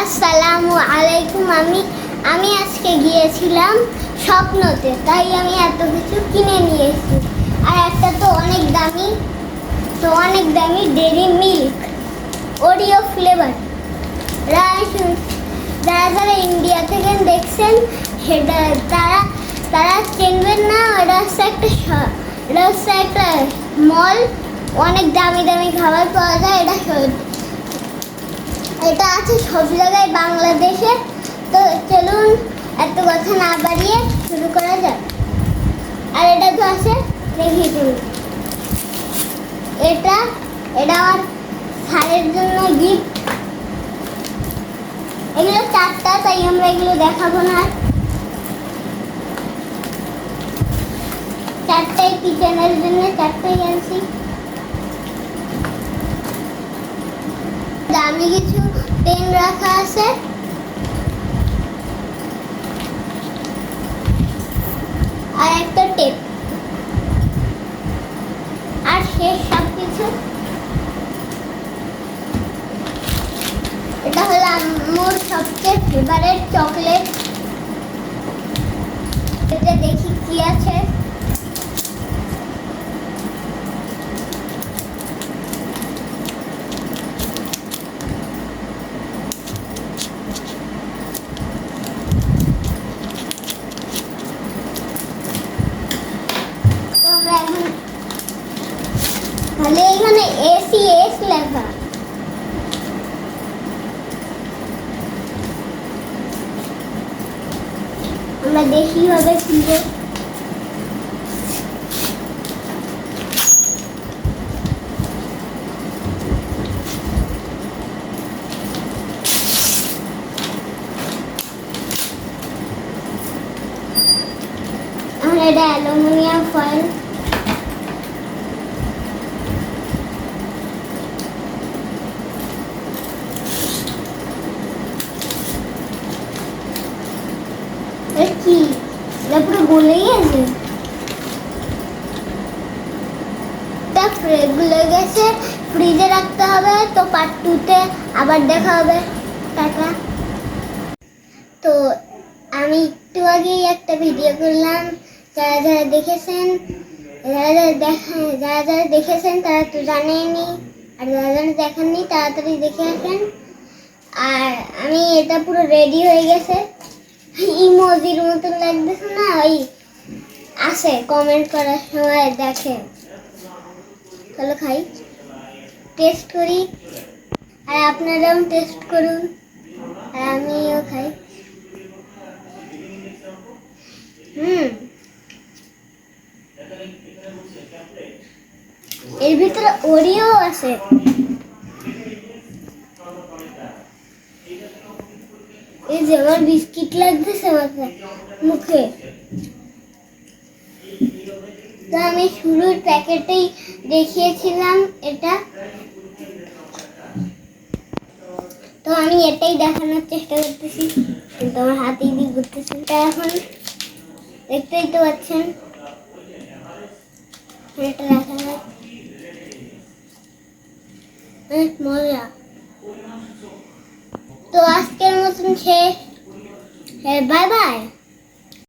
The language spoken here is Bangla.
আসসালামু আলাইকুম, আমি আমি আজকে গিয়েছিলাম স্বপ্নতে, তাই আমি এত কিছু কিনে নিয়ে এসেছি। আর একটা তো অনেক দামি, তো অনেক দামি ডেরি মিল্ক ওরিও ফ্লেভার যারা যারা ইন্ডিয়া থেকে দেখছেন, সেটা তারা তারা চিনবেন না ওটা হচ্ছে একটা এটা হচ্ছে একটা মল অনেক দামি দামি খাবার পাওয়া যায়, এটা এটা আছে সব জায়গায় বাংলাদেশে। তো চলুন এত কথা না বাড়িয়ে শুরু করা যাক। আর এটা তো আছে দেখি এটা এটা আমার স্যারের জন্য গিফট এগুলো চারটা, তাই আমরা এগুলো দেখাবো না। চারটাই কিচেনের জন্য, চারটাই আনছি। দামি কিছু পেন রাখা আছে। আর একটা টেপ আর শেষ সব কিছু এটা হলো আমার সবচেয়ে ফেভারেট চকলেট এটা দেখি কি আছে তো আমরা এখন তাহলে এখানে এসি এস লেখা আমরা দেখি হবে খুলবো এখন এটা অ্যালুমিনিয়াম ফয়েল কি পুরো গলেই আছে ফ্রে- গলে গেছে ফ্রিজে রাখতে হবে তো পার্ট টুতে আবার দেখা হবে টাটা তো আমি একটু আগেই একটা ভিডিও করলাম যারা যারা দেখেছেন যারা যারা দেখা যারা যারা দেখেছেন তারা তো জানেনই আর যারা যারা দেখেননি তাড়াতাড়ি দেখে আসেন আর আমি এটা পুরো রেডি হয়ে গেছে ইমোজির মতন লাগতেছে না? ওই আসে কমেন্ট করার সময় দেখে। তাহলে খাই। টেস্ট করি। আর আপনারাও টেস্ট করুন। আর আমিও খাই। হুম। এর ভিতরে ওরিও আছে। এই যে আমার বিস্কিট লাগতেছে মাথায়, মুখে। তো আমি শুরুর প্যাকেটেই দেখিয়েছিলাম এটা। তো আমি এটাই দেখানোর চেষ্টা করতেছি, কিন্তু আমার হাতেই দিয়ে ঘুরতেছি। তা এখন দেখতেই তো পাচ্ছেন, এটা দেখা অনেক মজা। তো আজকের মতন খেয়ে বাই বাই